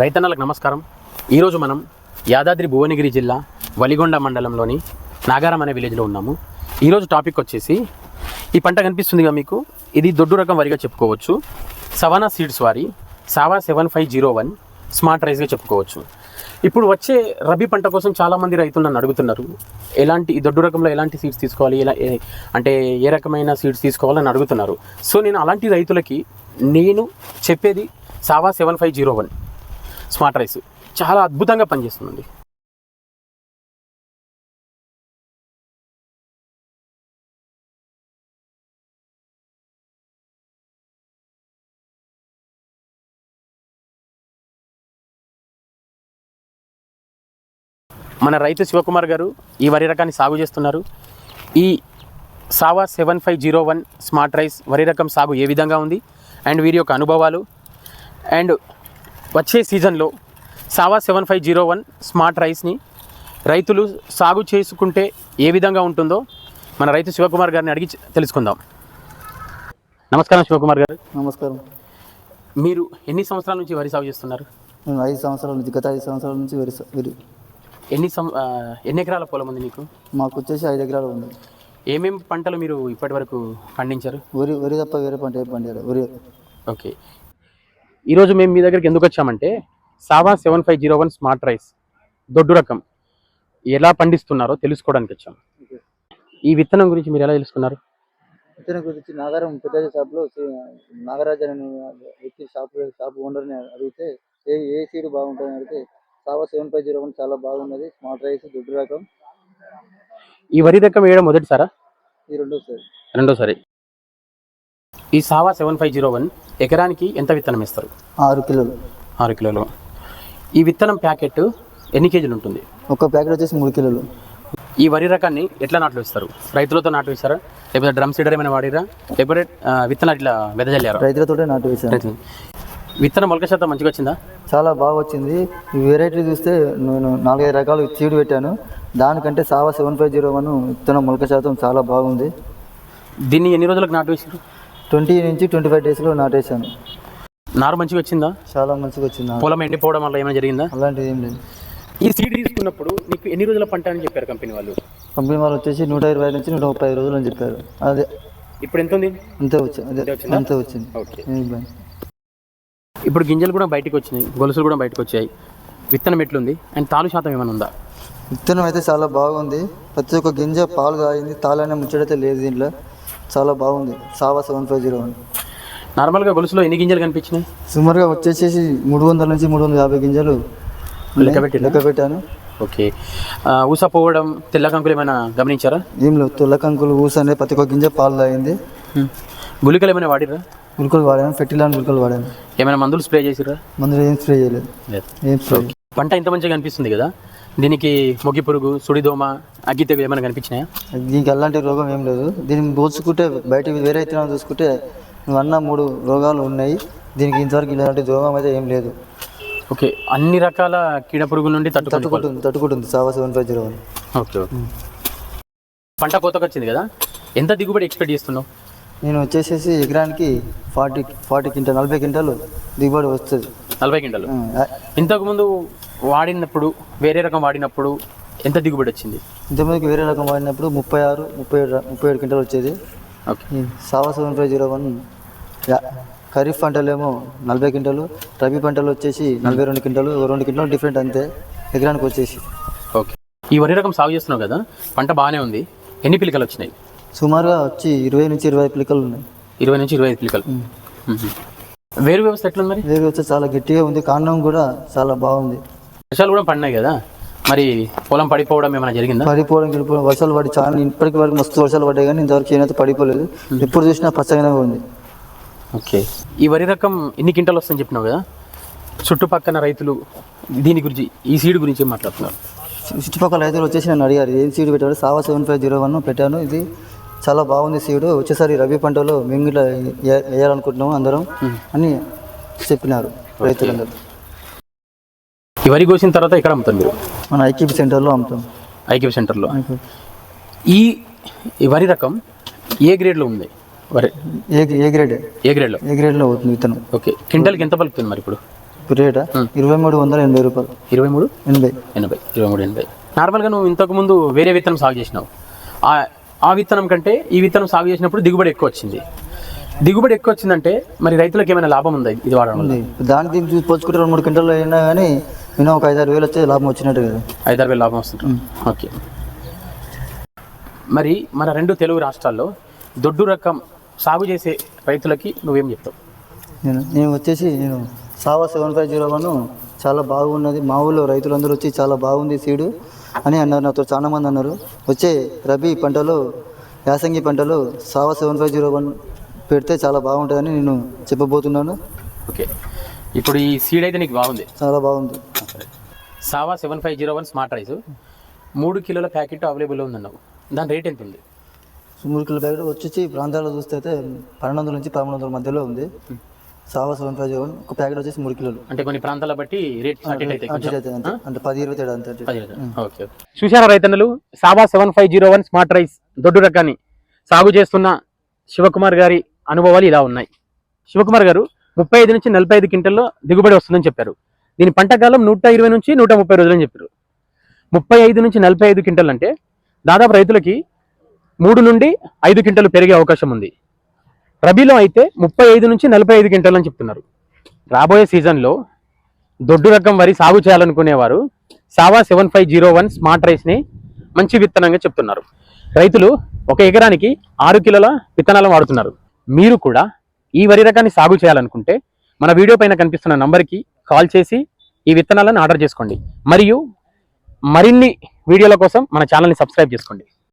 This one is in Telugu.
రైతన్నలకు నమస్కారం. ఈరోజు మనం యాదాద్రి భువనగిరి జిల్లా వలిగొండ మండలంలోని నాగారం అనే విలేజ్లో ఉన్నాము. ఈరోజు టాపిక్ వచ్చేసి ఈ పంట కనిపిస్తుందిగా మీకు? ఇది దొడ్డు రకం వరిగా చెప్పుకోవచ్చు. సవానా సీడ్స్ వారి Sava seven five zero one smart రైస్గా చెప్పుకోవచ్చు. ఇప్పుడు వచ్చే రబీ పంట కోసం చాలామంది రైతులు నన్ను అడుగుతున్నారు. ఎలాంటి ఈ దొడ్డు రకంలో ఎలాంటి సీడ్స్ తీసుకోవాలి? ఎలా అంటే ఏ రకమైన సీడ్స్ తీసుకోవాలని అడుగుతున్నారు. సో నేను అలాంటి రైతులకి నేను చెప్పేది Sava seven five zero one. Smart rice. చాలా అద్భుతంగా పనిచేస్తుందండి. మన రైతు శివకుమార్ గారు ఈ వరి రకాన్ని సాగు చేస్తున్నారు. ఈ Sava seven five zero one smart rice వరి రకం సాగు ఏ విధంగా ఉంది? అండ్ వీరి యొక్క అనుభవాలు. అండ్ వచ్చే సీజన్లో Sava seven five zero one smart రైస్ని రైతులు సాగు చేసుకుంటే ఏ విధంగా ఉంటుందో మన రైతు శివకుమార్ గారిని అడిగి తెలుసుకుందాం. నమస్కారం శివకుమార్ గారు. నమస్కారం. మీరు ఎన్ని సంవత్సరాల నుంచి వరి సాగు చేస్తున్నారు? మేము ఐదు సంవత్సరాల నుంచి గత ఐదు సంవత్సరాల నుంచి వరి వరి ఎన్ని సం ఎన్ని ఎకరాల పొలం ఉంది మీకు? మాకు వచ్చేసి ఐదు ఎకరాలు ఉంది. ఏమేమి పంటలు మీరు ఇప్పటి వరకు పండించారు? వరి వరి తప్ప వేరే పంట ఏ పండారు వరి ఓకే. ఈరోజు మేము మీ దగ్గరికి ఎందుకు వచ్చామంటే Sava seven five zero one smart rice దొడ్డు రకం ఎలా పండిస్తున్నారో తెలుసుకోవడానికి వచ్చాం. ఈ విత్తనం గురించి మీరు ఎలా తెలుసుకున్నారు? విత్తనం గురించి నాగారం పెద్ద షాప్లో నాగరాజు అనే వ్యక్తి షాప్ షాప్ ఓనర్ని అడిగితే ఏ ఏ సీడ్ బాగుంటుందని అడిగితే సావా సెవెన్ ఫైవ్ జీరో వన్ చాలా బాగున్నది స్మార్ట్ రైస్ దొడ్డు రకం. ఈ వరి రకం వేయడం మొదటిసారా? ఈ రెండు సార్ రెండోసారి. ఈ సావా సెవెన్ ఫైవ్ జీరో వన్ ఎకరానికి ఎంత విత్తనం ఇస్తారు ఆరు కిలోలు. ఆరు కిలోలు. ఈ విత్తనం ప్యాకెట్ ఎన్ని కేజీలు ఉంటుంది? ఒక ప్యాకెట్ వచ్చేసి మూడు కిలోలు. ఈ వరి రకాన్ని ఎట్లా నాట్లు ఇస్తారు రైతులతో నాటు వేస్తారా లేకపోతే డ్రమ్ సీడర్ ఏమైనా వాడిరా? లేకపోతే ఆ, విత్తనాలు ఇట్లా వెదజల్లారా? రైతులతోటే నాటు వేసాను విత్తనం మొలక శాతం మంచిగా వచ్చిందా? చాలా బాగా వచ్చింది. ఈ వెరైటీ చూస్తే నేను నాలుగైదు రకాలు సీడ్ పెట్టాను. దానికంటే సావా సెవెన్ ఫైవ్ జీరో వన్ విత్తనం మొలక శాతం చాలా బాగుంది. దీన్ని ఎన్ని రోజులకు నాటు వేసారు ట్వంటీ నుంచి ట్వంటీ ఫైవ్ డేస్లో నాటేశాను. నారు మంచిగా వచ్చిందా? చాలా మంచిగా వచ్చింది. పొలం ఎండిపోవడం వల్ల ఏమైనా జరిగిందా? అలాంటిది ఏం లేదు. ఈ సీడ్ తీసుకున్నప్పుడు నీకు ఎన్ని రోజుల పంట అని చెప్పారు కంపెనీ వాళ్ళు? కంపెనీ వాళ్ళు వచ్చేసి నూట ఇరవై నుంచి నూట ముప్పై రోజులు అని చెప్పారు. అదే. ఇప్పుడు ఎంత ఉంది? అంతే వచ్చింది అదే అంతే వచ్చిందా? అంతే వచ్చింది. ఓకే. ఏం ఇబ్బంది. ఇప్పుడు గింజలు కూడా బయటకు వచ్చినాయి గొలుసులు కూడా బయటకు వచ్చాయి. విత్తనం ఎట్లుంది? అండ్ తాలు శాతం ఏమైనా ఉందా? విత్తనం అయితే చాలా బాగుంది. ప్రతి ఒక్క గింజ పాలు కాయింది తాళనే ముచ్చడైతే లేదు దీంట్లో. చాలా బాగుంది. సావా సెవెన్ ఫైవ్ జీరో వన్. నార్మల్గా గొలుసులో ఎన్ని గింజలు కనిపించినాయి? సుమారుగా వచ్చేసేసి మూడు వందల నుంచి మూడు వందల యాభై గింజలు లెక్క పెట్టిరా? లెక్క పెట్టాను ఓకే ఊస పోవడం తెల్ల కంకులు ఏమైనా గమనించారా? ఏం లేవు. తెల్ల కంకులు ఊస అనేది ప్రతి ఒక్క గింజ పాలు తాగింది. గుళికలు ఏమైనా వాడిరా గుల్కలు వాడాను. ఫెర్టిలాన్ గుల్కలు వాడాను. ఏమైనా మందులు స్ప్రే చేసిరా మందులు ఏం స్ప్రే చేయలేదు. లేదు. ఏం స్ప్రే పంట ఇంత మంచిగా కనిపిస్తుంది కదా? దీనికి మొగి పురుగు సుడిదోమ అగ్గి తెగులు ఏమైనా కనిపించినాయా? దీనికి ఎలాంటి రోగం ఏం లేదు. దీన్ని పోల్చుకుంటే బయట వేరే ఇతనాలు చూసుకుంటే అన్న మూడు రోగాలు ఉన్నాయి. దీనికి ఇంతవరకు ఇలాంటి రోగం అయితే ఏం లేదు. ఓకే అన్ని రకాల కీడ పురుగుల నుండి తట్టుకుంటుంది తట్టుకుంటుంది. Sava seven five zero one. Okay okay. పంట కోతకు వచ్చింది కదా? ఎంత దిగుబడి ఎక్స్పెక్ట్ చేస్తున్నావు? నేను వచ్చేసేసి ఎకరానికి ఫార్టీ ఫార్టీ క్వింటల్ నలభై క్వింటాలు దిగుబడి వస్తుంది. నలభై ఆ, ఇంతకుముందు వాడినప్పుడు వేరే రకం వాడినప్పుడు ఎంత దిగుబడి వచ్చింది? ఇంతమందికి వేరే రకం వాడినప్పుడు ముప్పై ఆరు ముప్పై ఏడు ముప్పై ఏడు క్వింటాలు వచ్చేది. Okay. Sava seven five zero one kharif పంటలేమో నలభై క్వింటాలు రబీ పంటలు వచ్చేసి నలభై రెండు క్వింటాలు రెండు క్వింటాలు డిఫరెంట్ అంతే ఎకరానికి వచ్చేసి. ఓకే. ఈ వరి రకం సాగు చేస్తున్నావు కదా పంట బాగానే ఉంది. ఎన్ని పిలికలు వచ్చినాయి? సుమారుగా వచ్చి ఇరవై నుంచి ఇరవై పిలకలు ఉన్నాయి. ఇరవై నుంచి ఇరవై ఐదు పిలికలు. వేరు వ్యవస్థ ఎట్లుంది వేరు వచ్చి చాలా గట్టిగా ఉంది కాండం కూడా చాలా బాగుంది. వర్షాలు కూడా పడినాయి కదా? మరి పొలం పడిపోవడం ఏమైనా జరిగిందా? పడిపోవడం గెలిపోవడం వర్షాలు పడి చాలా ఇప్పటికి వరకు మస్తు వర్షాలు పడ్డాయి కానీ ఇంతవరకు ఏమైతే పడిపోలేదు. ఎప్పుడు చూసినా పచ్చగానే ఉంది. ఓకే. ఈ వరి రకం ఎన్ని క్వింటాలు వస్తుందని చెప్పినావు కదా? చుట్టుపక్కల రైతులు దీని గురించి ఈ సీడ్ గురించి మాట్లాడుతున్నారు? చుట్టుపక్కల రైతులు వచ్చేసి నన్ను అడిగారు ఏం సీడ్ పెట్టారు? సావా సెవెన్ ఫైవ్ జీరో వన్ పెట్టాను. ఇది చాలా బాగుంది సీడ్. వచ్చేసారి రబీ పంటలో మేము ఇట్లా వేయాలనుకుంటున్నాము అందరం అని చెప్పినారు రైతులందరూ. ఈ వరి కోసిన తర్వాత ఎక్కడ అమ్ముతారు మీరు? మన ఐక్యపీ సెంటర్లో అమ్ముతాం. ఐక్యూ సెంటర్లో. ఈ ఈ వరి రకం ఏ గ్రేడ్లో ఉంది? వరి. A A grade A? గ్రేడ్లో A గ్రేడ్లో అవుతుంది విత్తనం ఓకే. క్వింటల్కి ఎంత పలుకుతుంది మరి ఇప్పుడు? రేటా? ఇరవై మూడు వందల ఎనభై రూపాయలు. ఇరవై మూడు? ఎనభై. ఎనభై. ఇరవై మూడు ఎనభై. నార్మల్గా నువ్వు ఇంతకుముందు వేరే విత్తనం సాగు చేసినావు. ఆ ఆ విత్తనం కంటే ఈ విత్తనం సాగు చేసినప్పుడు దిగుబడి ఎక్కువ వచ్చింది. దిగుబడి ఎక్కువ వచ్చిందంటే మరి రైతులకు ఏమైనా లాభం ఉందా ఇది వాడడం వల్ల? ఉంది. దాని దీన్ని చూసి పోల్చుకుంటే రెండు మూడు క్వింటాలు అయినా కానీ మినిమం ఒక ఐదారు వేలు వచ్చే లాభం వచ్చినట్టు కదా. ఐదారు వేలు లాభం వస్తుంది? ఓకే. మరి మన రెండు తెలుగు రాష్ట్రాల్లో దొడ్డు రకం సాగు చేసే రైతులకి నువ్వేం చెప్తావు? నేను నేను వచ్చేసి నేను సావా సెవెన్ ఫైవ్ జీరో వన్ చాలా బాగున్నది. మా ఊళ్ళో రైతులందరూ వచ్చి చాలా బాగుంది సీడు అని అన్నారు. నాతో చాలా మంది అన్నారు. వచ్చే రబీ పంటలో యాసంగి పంటలో Sava seven five zero one పెడితే చాలా బాగుంటుందని నేను చెప్పబోతున్నాను. ఓకే. ఇప్పుడు ఈ సీడ్ అయితే నీకు బాగుంది? చాలా బాగుంది. Sava seven five zero one smart rice మూడు కిలోల ప్యాకెట్ అవైలబుల్ ఉందన్నావు. దాని రేట్ ఎంత ఉంది మూడు కిలో ప్యాకెట్ వచ్చేసి ప్రాంతాల్లో చూస్తే అయితే పన్నెండు వందల నుంచి పదమూడు వందల మధ్యలో ఉంది. Sava seven five zero one ఒక ప్యాకెట్ వచ్చేసి మూడు కిలోలు. అంటే కొన్ని ప్రాంతాల బట్టి రేట్ అటు పది ఇరవై తేడా అంతే. ఓకే. చూశారా రైతన్నలు? Sava seven five zero one smart rice దొడ్డు రకాన్ని సాగు చేస్తున్న శివకుమార్ గారి అనుభవాలు ఇలా ఉన్నాయి. శివకుమార్ గారు ముప్పై ఐదు నుంచి నలభై ఐదు క్వింటల్లో దిగుబడి వస్తుందని చెప్పారు. దీని పంట కాలం నూట ఇరవై నుంచి నూట ముప్పై రోజులని చెప్పారు ముప్పై ఐదు నుంచి నలభై ఐదు క్వింటల్ అంటే దాదాపు రైతులకి మూడు నుండి ఐదు క్వింటలు పెరిగే అవకాశం ఉంది. రబీలో అయితే ముప్పై ఐదు నుంచి నలభై ఐదు క్వింటల్ అని చెప్తున్నారు. రాబోయే సీజన్లో దొడ్డు రకం వరి సాగు చేయాలనుకునేవారు Sava seven five zero one smart రైస్ని మంచి విత్తనంగా చెప్తున్నారు. రైతులు ఒక ఎకరానికి ఆరు కిలోల విత్తనాలు వాడుతున్నారు. మీరు కూడా ఈ వరి రకాన్ని సాగు చేయాలనుకుంటే మన వీడియో పైన కనిపిస్తున్న నంబర్కి కాల్ చేసి ఈ విత్తనాలను ఆర్డర్ చేసుకోండి. మరియు మరిన్ని వీడియోల కోసం మన ఛానల్ని సబ్స్క్రైబ్ చేసుకోండి.